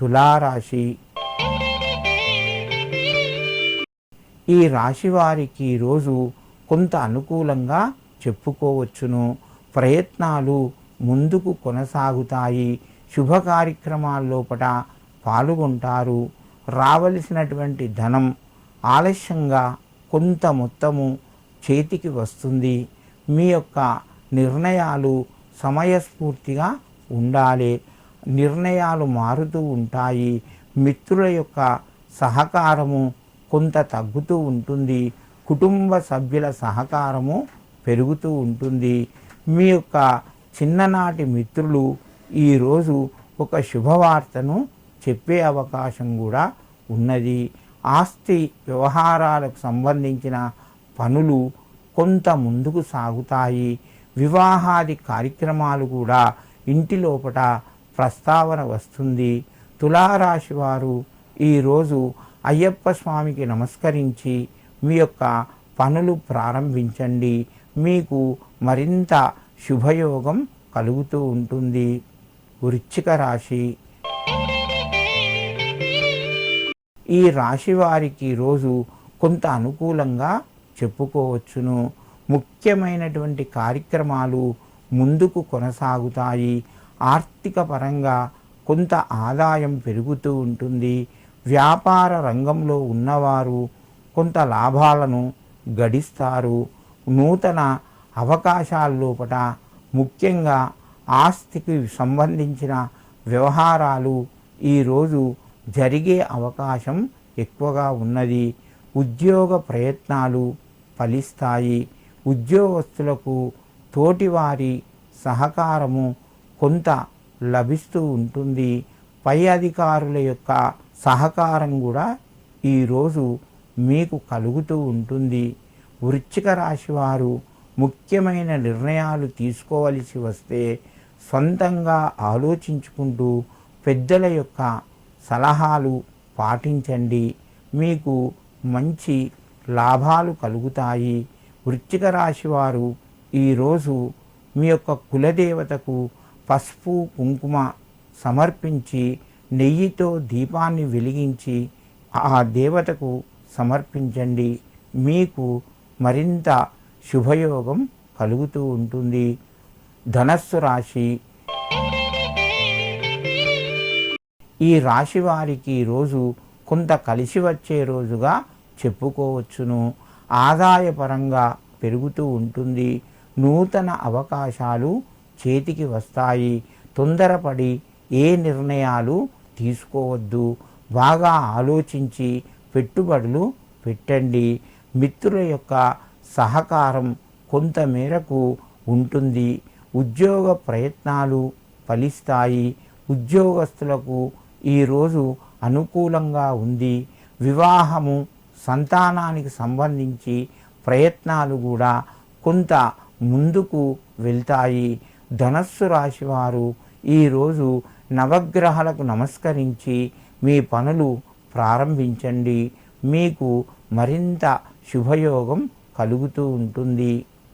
తులారాశి. ఈ రాశి వారికి ఈరోజు కొంత అనుకూలంగా చెప్పుకోవచ్చును. ప్రయత్నాలు ముందుకు కొనసాగుతాయి. శుభ కార్యక్రమాల్లోపట పాల్గొంటారు. రావలసినటువంటి ధనం ఆలస్యంగా కొంత మొత్తము చేతికి వస్తుంది. మీ యొక్క నిర్ణయాలు సమయస్ఫూర్తిగా ఉండాలి. నిర్ణయాలు మారుతూ ఉంటాయి. మిత్రుల యొక్క సహకారము కొంత తగ్గుతూ ఉంటుంది. కుటుంబ సభ్యుల సహకారము పెరుగుతూ ఉంటుంది. మీ యొక్క చిన్ననాటి మిత్రులు ఈరోజు ఒక శుభవార్తను చెప్పే అవకాశం కూడా ఉన్నది. ఆస్తి వ్యవహారాలకు సంబంధించిన పనులు కొంత ముందుకు సాగుతాయి. వివాహాది కార్యక్రమాలు కూడా ఇంటి లోపట ప్రస్తావన వస్తుంది. తులారాశి వారు ఈరోజు అయ్యప్ప స్వామికి నమస్కరించి మీ యొక్క పనులు ప్రారంభించండి. మీకు మరింత శుభయోగం కలుగుతూ ఉంటుంది. వృచ్చిక రాశి. ఈ రాశి వారికి రోజు కొంత అనుకూలంగా చెప్పుకోవచ్చును. ముఖ్యమైనటువంటి కార్యక్రమాలు ముందుకు కొనసాగుతాయి. ఆర్థిక పరంగా కొంత ఆదాయం పెరుగుతూ ఉంటుంది. వ్యాపార రంగంలో ఉన్నవారు కొంత లాభాలను గడిస్తారు. నూతన అవకాశాల్లోపట ముఖ్యంగా ఆస్తికి సంబంధించిన వ్యవహారాలు ఈరోజు జరిగే అవకాశం ఎక్కువగా ఉన్నది. ఉద్యోగ ప్రయత్నాలు ఫలిస్తాయి. ఉద్యోగస్తులకు తోటివారి సహకారము కొంత లభిస్తూ ఉంటుంది. పై అధికారుల యొక్క సహకారం కూడా ఈరోజు మీకు కలుగుతూ ఉంటుంది. వృశ్చిక రాశి వారు ముఖ్యమైన నిర్ణయాలు తీసుకోవలసి వస్తే సొంతంగా ఆలోచించుకుంటూ పెద్దల యొక్క సలహాలు పాటించండి. మీకు మంచి లాభాలు కలుగుతాయి. వృశ్చిక రాశి వారు ఈరోజు మీ యొక్క కులదేవతకు పసుపు కుంకుమ సమర్పించి నెయ్యితో దీపాన్ని వెలిగించి ఆ దేవతకు సమర్పించండి. మీకు మరింత శుభయోగం కలుగుతూ ఉంటుంది. ధనస్సు రాశి. ఈ రాశి వారికి రోజు కొంత కలిసి వచ్చే రోజుగా చెప్పుకోవచ్చును. ఆదాయపరంగా పెరుగుతూ ఉంటుంది. నూతన అవకాశాలు చేతికి వస్తాయి. తొందరపడి ఏ నిర్ణయాలు తీసుకోవద్దు. బాగా ఆలోచించి పెట్టుబడులు పెట్టండి. మిత్రుల యొక్క సహకారం కొంత మేరకు ఉంటుంది. ఉద్యోగ ప్రయత్నాలు ఫలిస్తాయి. ఉద్యోగస్తులకు ఈరోజు అనుకూలంగా ఉంది. వివాహము సంతానానికి సంబంధించి ప్రయత్నాలు కూడా కొంత ముందుకు వెళ్తాయి. ధనస్సు రాశివారు ఈరోజు నవగ్రహాలకు నమస్కరించి మీ పనులు ప్రారంభించండి. మీకు మరింత శుభయోగం కలుగుతూ ఉంటుంది.